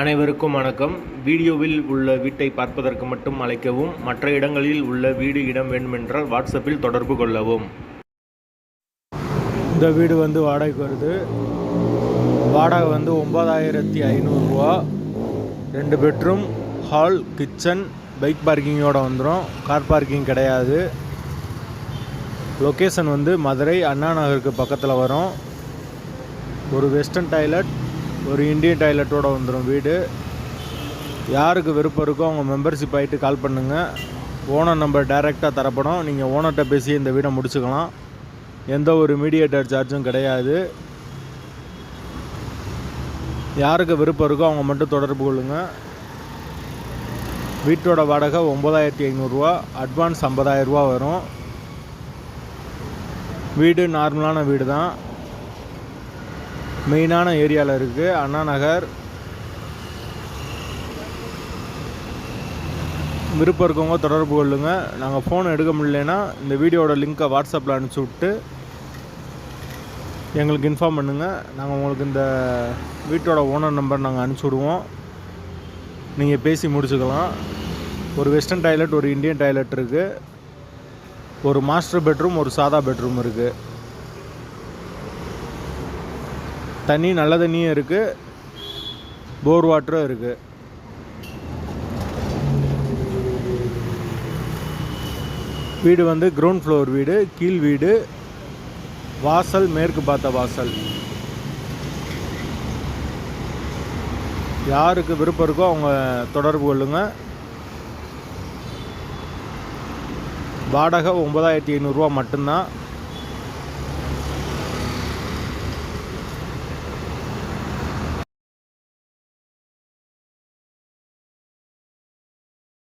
அனைவருக்கும் வணக்கம். வீடியோவில் உள்ள வீட்டை பார்ப்பதற்கு மட்டும் அழைக்கவும் மற்ற இடங்களில் உள்ள வீடு இடம் வேண்டுமென்றால் வாட்ஸ்அப்பில் தொடர்பு கொள்ளவும். இந்த வீடு வந்து வாடகைக்கு வருது. வாடகை வந்து ஒம்பதாயிரத்தி ஐநூறுரூவா ரெண்டு பெட்ரூம் ஹால் கிச்சன் பைக் பார்க்கிங்கோட வந்துடும் கார் பார்க்கிங் கிடையாது. லொக்கேஷன் வந்து மதுரை அண்ணா நகருக்கு பக்கத்தில் வரும். ஒரு வெஸ்டர்ன் டாய்லெட் ஒரு இந்தியன் டாய்லெட்டோடு வந்துடும் வீடு. யாருக்கு விருப்பம் இருக்கோ அவங்க மெம்பர்ஷிப் ஆகிட்டு கால் பண்ணுங்கள் ஓனர் நம்பர் டைரெக்டாக தரப்படும். நீங்கள் ஓனர்கிட்ட பேசி இந்த வீடை முடிச்சுக்கலாம். எந்த ஒரு மீடியேட்டர் சார்ஜும் கிடையாது. யாருக்கு விருப்பம் இருக்கோ அவங்க மட்டும் தொடர்பு கொள்ளுங்கள் வீட்டோட வாடகை ஒம்பதாயிரத்தி ஐநூறுரூவா அட்வான்ஸ் ஐம்பதாயிரரூவா வரும். வீடு நார்மலான வீடு தான் மெயினான ஏரியாவில் இருக்குது அண்ணா நகர். விருப்பம் இருக்கவங்க தொடர்பு கொள்ளுங்கள் நாங்கள் ஃபோன் எடுக்க முடியலனா இந்த வீடியோட லிங்க்கை வாட்ஸ்அப்பில் அனுப்பிச்சி விட்டு எங்களுக்கு இன்ஃபார்ம் பண்ணுங்கள் நாங்கள் உங்களுக்கு இந்த வீட்டோட ஓனர் நம்பர் நாங்கள் அனுப்பிச்சி விடுவோம். நீங்கள் பேசி முடிச்சுக்கலாம். ஒரு வெஸ்டர்ன் டாய்லெட் ஒரு இந்தியன் டாய்லெட் இருக்குது ஒரு மாஸ்டர் பெட்ரூம் ஒரு சாதா பெட்ரூம் இருக்குது தண்ணி நல்ல தண்ணியும் இருக்குது போர் வாட்டரும் இருக்குது வீடு வந்து கிரவுண்ட் ஃப்ளோர் வீடு கீழ் வீடு வாசல் மேற்கு பார்த்த வாசல். யாருக்கு விருப்பம் இருக்கோ அவங்க தொடர்பு கொள்ளுங்கள் வாடகை ஒன்பதாயிரத்தி ஐநூறுரூவா மட்டும்தான்.